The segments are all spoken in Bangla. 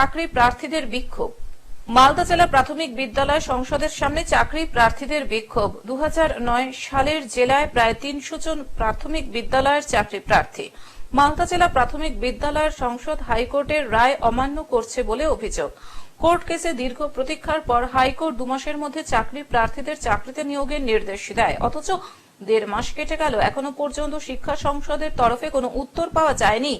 চাকরি প্রার্থীদের বিক্ষোভ। মালদা জেলা প্রাথমিক বিদ্যালয় সংসদের সামনে চাকরি প্রার্থীদের বিক্ষোভ। দু সালের জেলায় প্রায় তিনশো জন প্রাথমিক বিদ্যালয়ের চাকরি প্রার্থী। মালদা জেলা প্রাথমিক বিদ্যালয়ের সংসদ হাইকোর্টের রায় অমান্য করছে বলে অভিযোগ। কোর্ট কেসে দীর্ঘ প্রতীক্ষার পর হাইকোর্ট দু মাসের মধ্যে চাকরি প্রার্থীদের চাকরিতে নিয়োগের নির্দেশ দেয়। অথচ দেড় মাস কেটে গেল, এখনও পর্যন্ত শিক্ষা সংসদের তরফে কোনো উত্তর পাওয়া যায়নি।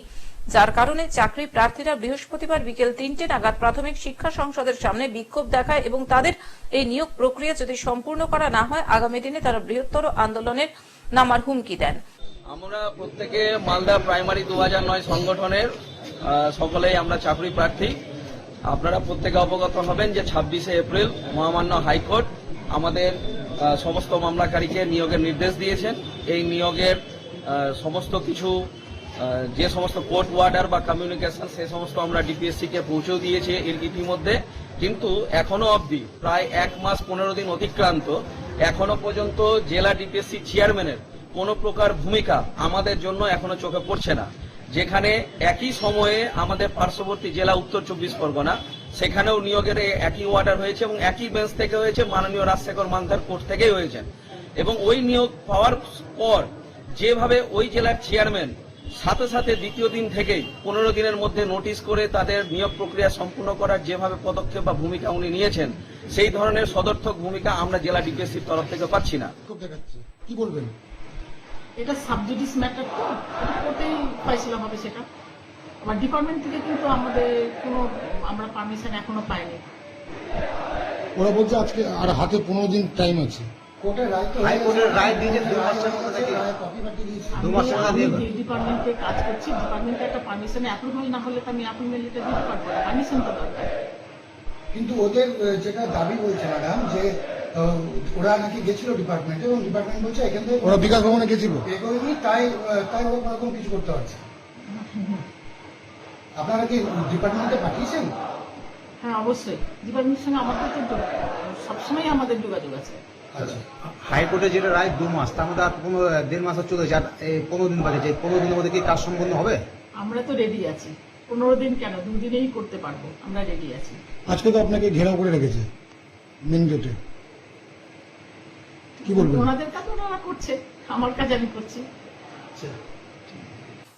যার কারণে চাকরি প্রার্থীরা বৃহস্পতিবার বিকেল তিনটে নাগাদ প্রাথমিক শিক্ষা সংসদের সামনে বিক্ষোভ দেখায় এবং তাদের এই নিয়োগ প্রক্রিয়া যদি সম্পূর্ণ করা না হয়, আগামী দিনে তারা বৃহত্তর আন্দোলনের নামার হুমকি দেন। আমরা প্রত্যেকে মালদা প্রাইমারি দু সংগঠনের সকলেই আমরা চাকরি প্রার্থী। আপনারা প্রত্যেকে অবগত হবেন যে ছাব্বিশে এপ্রিল মহামান্য হাইকোর্ট আমাদের সমস্ত মামলাকারীকে নিয়োগের নির্দেশ দিয়েছেন। এই নিয়োগের সমস্ত কিছু যে সমস্ত কোর্ট ওয়ার্ডার বা কমিউনিকেশন সে সমস্ত আমরা ডিপিএসসি কে পৌঁছেও দিয়েছি এর ইতিমধ্যে। কিন্তু এখনও অবধি প্রায় এক মাস পনেরো দিন অতিক্রান্ত। এখনও পর্যন্ত জেলা ডিপিএসসি চেয়ারম্যানের কোনো প্রকার ভূমিকা আমাদের জন্য এখনও চোখে পড়ছে না। যেখানে একই সময়ে আমাদের পার্শ্ববর্তী জেলা উত্তর চব্বিশ পরগনা, সেখানেও নিয়োগের একই ওয়ার্ডার হয়েছে এবং একই বেঞ্চ থেকে হয়েছে মাননীয় রাজশেখর মান্ধার কোর্ট থেকেই হয়েছেন এবং ওই নিয়োগ পাওয়ার পর যেভাবে ওই জেলার চেয়ারম্যান সাথে সাথে দ্বিতীয় দিন থেকেই পনেরো দিনের মধ্যে নোটিশ করে তাদের নিয়োগ প্রক্রিয়া সম্পূর্ণ করার যেভাবে পদক্ষেপ বা ভূমিকা উনি নিয়েছেন সেই ধরনের সদর্থক ভূমিকা আমরা জেলা ডিপিএসসির তরফ থেকে পাচ্ছি না। কি বলবেন? এটা সাবজুডিস ম্যাটার তো। কোর্টেই ফয়সলা হবে সেটা। আবার ডিপার্টমেন্ট থেকে কিন্তু আমাদের কোনো আমরা পারমিশন এখনও পাইনি। ওরা বলছে আজকে আর হাতে পনেরো দিন টাইম আছে। কোর্টের রায় তো হাইকোর্টের রায় দিয়েছে দু মাসের মধ্যে নাকি? দু মাসের মধ্যে দিয়ে ডিপার্টমেন্টে কাজ করছি ডিপার্টমেন্টে একটা পারমিশনে অ্যাপ্রুভাল না হলে তো আমি লেটার দিতে পারব না পারমিশন তো দরকার। কিন্তু ওদের যেটা দাবি বলছে ম্যাডাম যে ওরা নাকি গেছিল ডিপার্টমেন্টে এবং ডিপার্টমেন্ট বলছে এখান থেকে ওরা বিকাশ ভবনে গেছিল। এগোয়নি তাই তাই ওরা কোনো রকম কিছু করতে পারছে আপনারা কি ডিপার্টমেন্টে পাঠিয়েছেন? হ্যাঁ অবশ্যই। ডিপার্টমেন্টের সঙ্গে আমাদের তো সবসময় আমাদের যোগাযোগ আছে। হাইকোর্টে যেটা রায় দু মাস তার মধ্যে আর পনেরো দেড় মাস চলে যায় এই পনেরো দিন বাজে যে পনেরো দিনের মধ্যে কি কাজ সম্পন্ন হবে? আমরা তো রেডি আছি। পনেরো দিন কেন? দুদিনেই করতে পারব। আমরা রেডি আছি। আজকে তো আপনাকে ঘেরাও করে রেখেছে মেন গেটে কি বলবেন? ওনাদের কাজ ওনারা করছে। আমার কাজ আমি করছি।